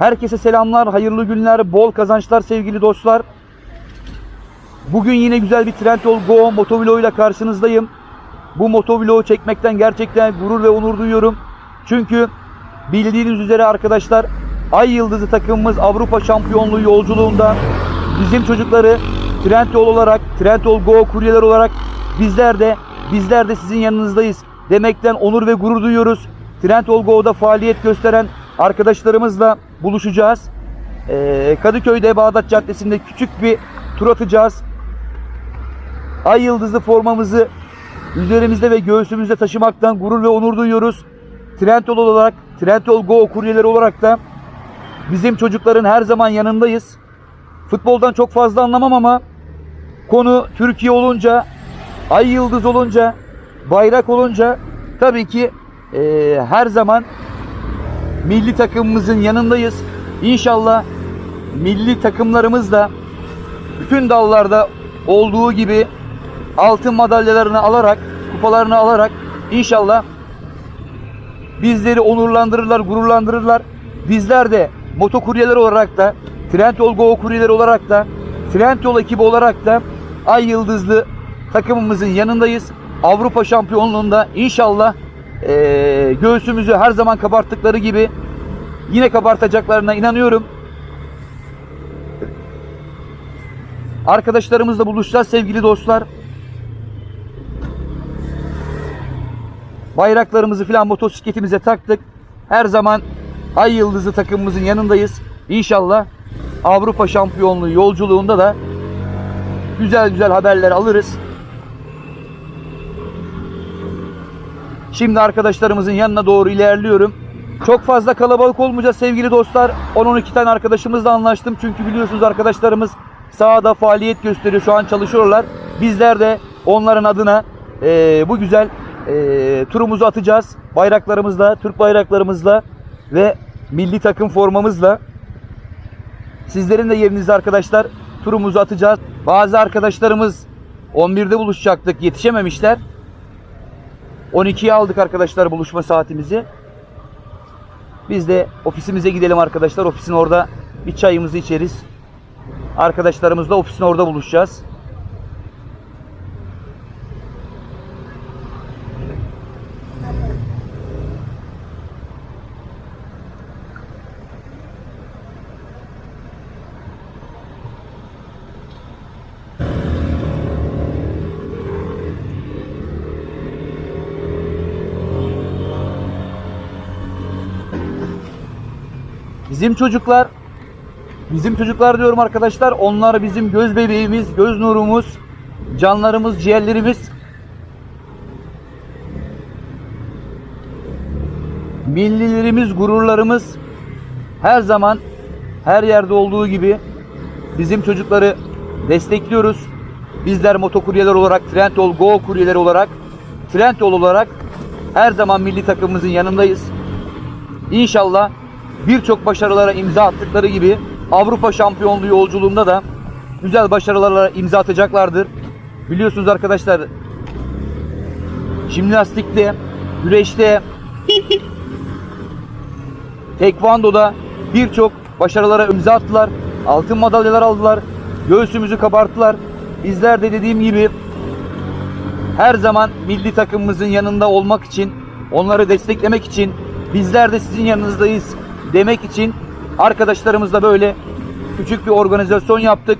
Herkese selamlar, hayırlı günler, bol kazançlar sevgili dostlar. Bugün yine güzel bir Trendyol Go motovlog ile karşınızdayım. Bu motovlogu çekmekten gerçekten gurur ve onur duyuyorum. Çünkü bildiğiniz üzere arkadaşlar Ay Yıldızı takımımız Avrupa Şampiyonluğu yolculuğunda bizim çocukları Trendyol olarak, Trendyol Go kuryeler olarak bizler de bizler de sizin yanınızdayız demekten onur ve gurur duyuyoruz. Trendyol Go'da faaliyet gösteren arkadaşlarımızla buluşacağız. Ee, Kadıköy'de Bağdat Caddesi'nde küçük bir tur atacağız. Ay yıldızlı formamızı üzerimizde ve göğsümüzde taşımaktan gurur ve onur duyuyoruz. Trendyol olarak, Trendyol Go kuryeleri olarak da bizim çocukların her zaman yanındayız. Futboldan çok fazla anlamam ama konu Türkiye olunca, ay yıldız olunca, bayrak olunca tabii ki eee, her zaman milli takımımızın yanındayız. İnşallah milli takımlarımız da bütün dallarda olduğu gibi altın madalyalarını alarak, kupalarını alarak inşallah bizleri onurlandırırlar, gururlandırırlar. Bizler de motokuryeler olarak da, Trendyol Go kuryeleri olarak da, Trendyol ekibi olarak da Ay Yıldızlı takımımızın yanındayız. Avrupa Şampiyonluğunda inşallah eee, göğsümüzü her zaman kabarttıkları gibi yine kabartacaklarına inanıyorum. Arkadaşlarımızla buluşacağız sevgili dostlar. Bayraklarımızı filan motosikletimize taktık. Her zaman Ay Yıldızı takımımızın yanındayız. İnşallah Avrupa Şampiyonluğu yolculuğunda da güzel güzel haberler alırız. Şimdi arkadaşlarımızın yanına doğru ilerliyorum. Çok fazla kalabalık olmayacağız sevgili dostlar. 10-12 tane arkadaşımızla anlaştım. Çünkü biliyorsunuz arkadaşlarımız sahada faaliyet gösteriyor. Şu an çalışıyorlar. Bizler de onların adına eee, bu güzel eee, turumuzu atacağız. Bayraklarımızla, Türk bayraklarımızla ve milli takım formamızla. Sizlerin de yerinizde arkadaşlar turumuzu atacağız. Bazı arkadaşlarımız 11'de buluşacaktık. Yetişememişler. 12'ye aldık arkadaşlar buluşma saatimizi. Biz de ofisimize gidelim arkadaşlar. Ofisin orada bir çayımızı içeriz. Arkadaşlarımızla ofisin orada buluşacağız. Bizim çocuklar bizim çocuklar diyorum arkadaşlar. Onlar bizim göz bebeğimiz, göz nurumuz, canlarımız, ciğerlerimiz. Millilerimiz, gururlarımız her zaman her yerde olduğu gibi bizim çocukları destekliyoruz. Bizler motokuryeler olarak, Trendyol Go kuryeleri olarak, Trendyol olarak her zaman milli takımımızın yanındayız. İnşallah birçok başarılara imza attıkları gibi Avrupa Şampiyonluğu yolculuğunda da güzel başarılara imza atacaklardır. Biliyorsunuz arkadaşlar jimnastikte, güreşte, tekvandoda birçok başarılara imza attılar. Altın madalyalar aldılar. Göğsümüzü kabarttılar. Bizler de dediğim gibi her zaman milli takımımızın yanında olmak için, onları desteklemek için bizler de sizin yanınızdayız demek için arkadaşlarımızla böyle küçük bir organizasyon yaptık.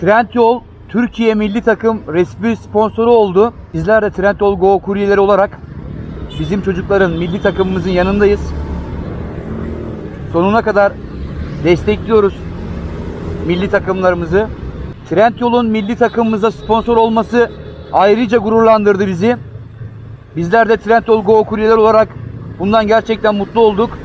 Trendyol Türkiye milli takım resmi sponsoru oldu. Bizler de Trendyol Go kuryeleri olarak bizim çocukların milli takımımızın yanındayız. Sonuna kadar destekliyoruz milli takımlarımızı. Trendyol'un milli takımımıza sponsor olması ayrıca gururlandırdı bizi. Bizler de Trendyol Go kuryeler olarak bundan gerçekten mutlu olduk.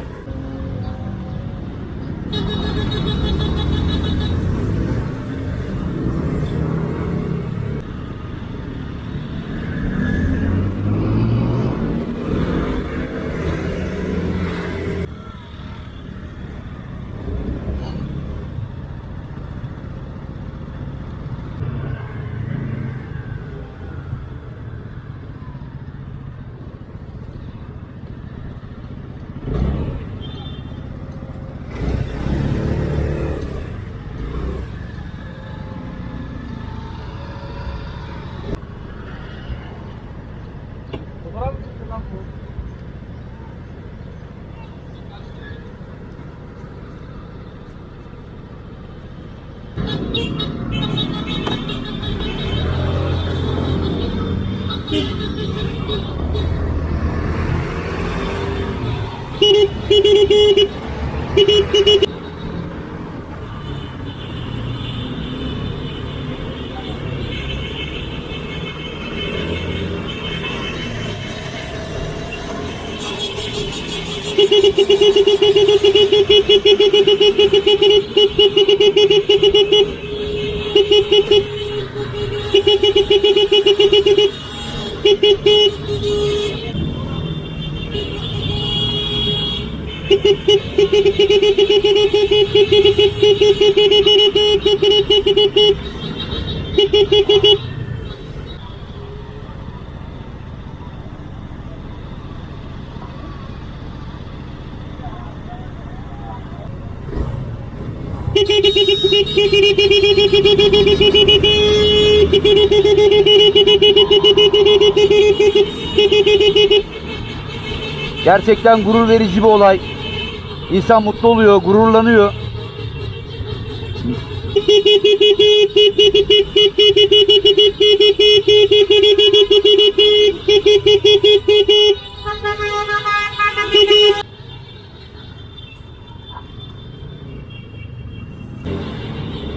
Beep beep beep. Gerçekten gurur verici bir olay. İnsan mutlu oluyor, gururlanıyor.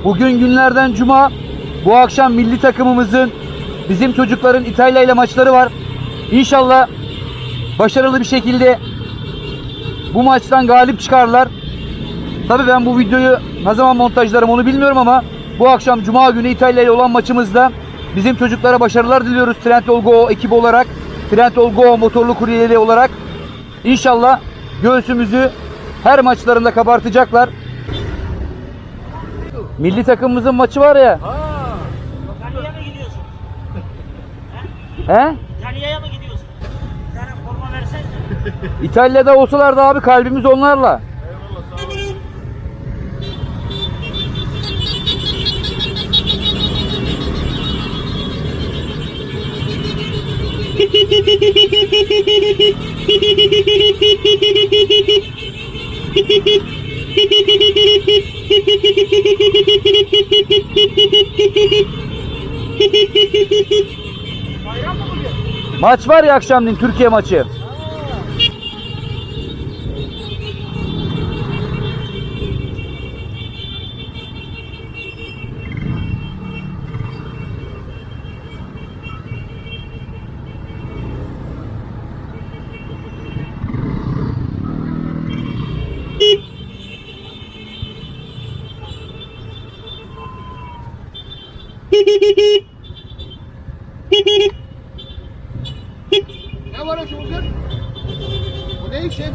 Bugün günlerden cuma. Bu akşam milli takımımızın bizim çocukların İtalya ile maçları var. İnşallah başarılı bir şekilde bu maçtan galip çıkarlar. Tabii ben bu videoyu ne zaman montajlarım onu bilmiyorum ama bu akşam Cuma günü İtalya ile olan maçımızda bizim çocuklara başarılar diliyoruz Trendyol Go ekibi olarak. Trendyol Go motorlu kuryeleri olarak. İnşallah göğsümüzü her maçlarında kabartacaklar. Milli takımımızın maçı var ya. İtalya'ya mı gidiyorsun? He? İtalya'ya mı gidiyorsun? Bir tane forma versene. İtalya'da olsalar da abi kalbimiz onlarla. Maç var ya akşamleyin Türkiye maçı. Ne var hocam bugün? Bu ne için?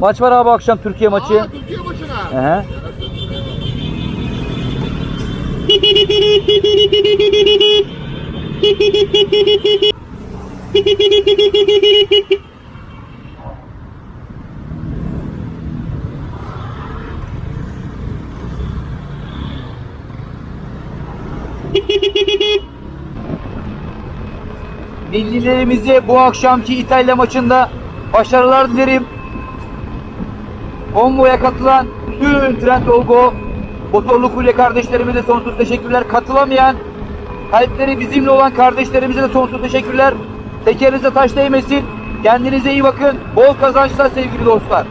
Maç var abi akşam Türkiye maçı. Aa, Türkiye maçına. Ehe. Millilerimize bu akşamki İtalya maçında başarılar dilerim. Konvoya katılan tüm Trendyol Go motorlu kurye kardeşlerime de sonsuz teşekkürler. Katılamayan kalpleri bizimle olan kardeşlerimize de sonsuz teşekkürler. Tekerinize taş değmesin. Kendinize iyi bakın. Bol kazançlar sevgili dostlar.